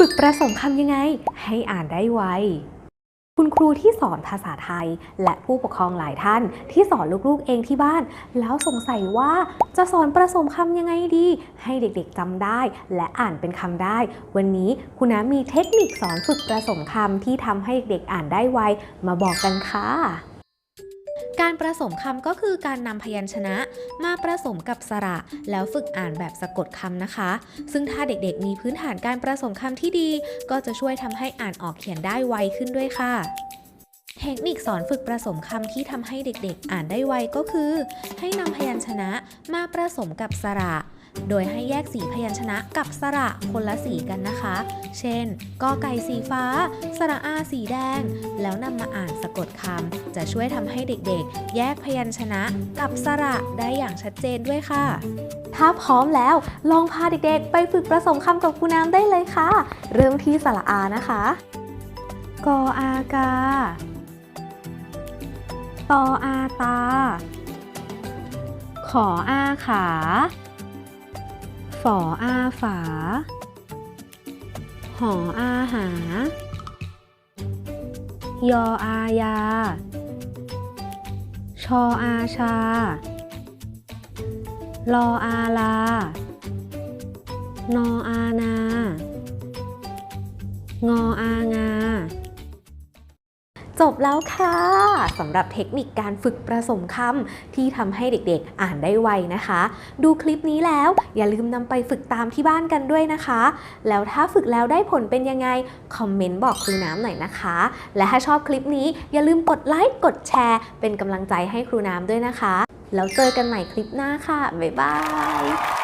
ฝึกประสมคำยังไง ให้อ่านได้ไว คุณครูที่สอนภาษาไทย และผู้ปกครองหลายท่านที่สอนลูกๆเองที่บ้าน แล้วสงสัยว่าจะสอนประสมคำยังไงดี ให้เด็กๆจำได้ และอ่านเป็นคำได้ วันนี้คุณน้ามีเทคนิคสอนฝึกประสมคำที่ทำให้เด็กๆอ่านได้ไว มาบอกกันค่ะ การประสมคำก็คือการนำพยัญชนะมาประสมกับสระ แล้วฝึกอ่านแบบสะกดคำนะคะ ซึ่งถ้าเด็กๆ มีพื้นฐานการประสมคำที่ดี ก็จะช่วยทำให้อ่านออกเขียนได้ไวขึ้นด้วยค่ะเทคนิคสอนฝึกประสมคำที่ทำให้เด็กๆ อ่านได้ไวก็คือ ให้นำพยัญชนะมาประสมกับสระ โดยให้แยกสีพยัญชนะกับสระคนละสีกันนะคะ เช่น กอไก่สีฟ้า สระอาสีแดง แล้วนำมาอ่านสะกดคำ จะช่วยทำให้เด็กๆ แยกพยัญชนะกับสระได้อย่างชัดเจนด้วยค่ะ ถ้าพร้อมแล้ว ลองพาเด็กๆ ไปฝึกประสมคำกับครูน้ำได้เลยค่ะ เริ่มที่สระอานะคะ กออากา ตออาตา ขออาขา ฝออาฝา หออาหา ยออายา ชออาชา ลออาลา นออานา งออางา จบแล้วค่ะสำหรับเทคนิคการฝึกประสมคำที่ทำให้เด็กๆ อ่านได้ไวนะคะ ดูคลิปนี้แล้วอย่าลืมนำไปฝึกตามที่บ้านกันด้วยนะคะ แล้วถ้าฝึกแล้วได้ผลเป็นยังไง คอมเมนต์บอกครูน้ำหน่อยนะคะ และถ้าชอบคลิปนี้อย่าลืมกดไลค์กดแชร์ เป็นกำลังใจให้ครูน้ำด้วยนะคะ แล้วเจอกันใหม่คลิปหน้าค่ะ บ๊ายบาย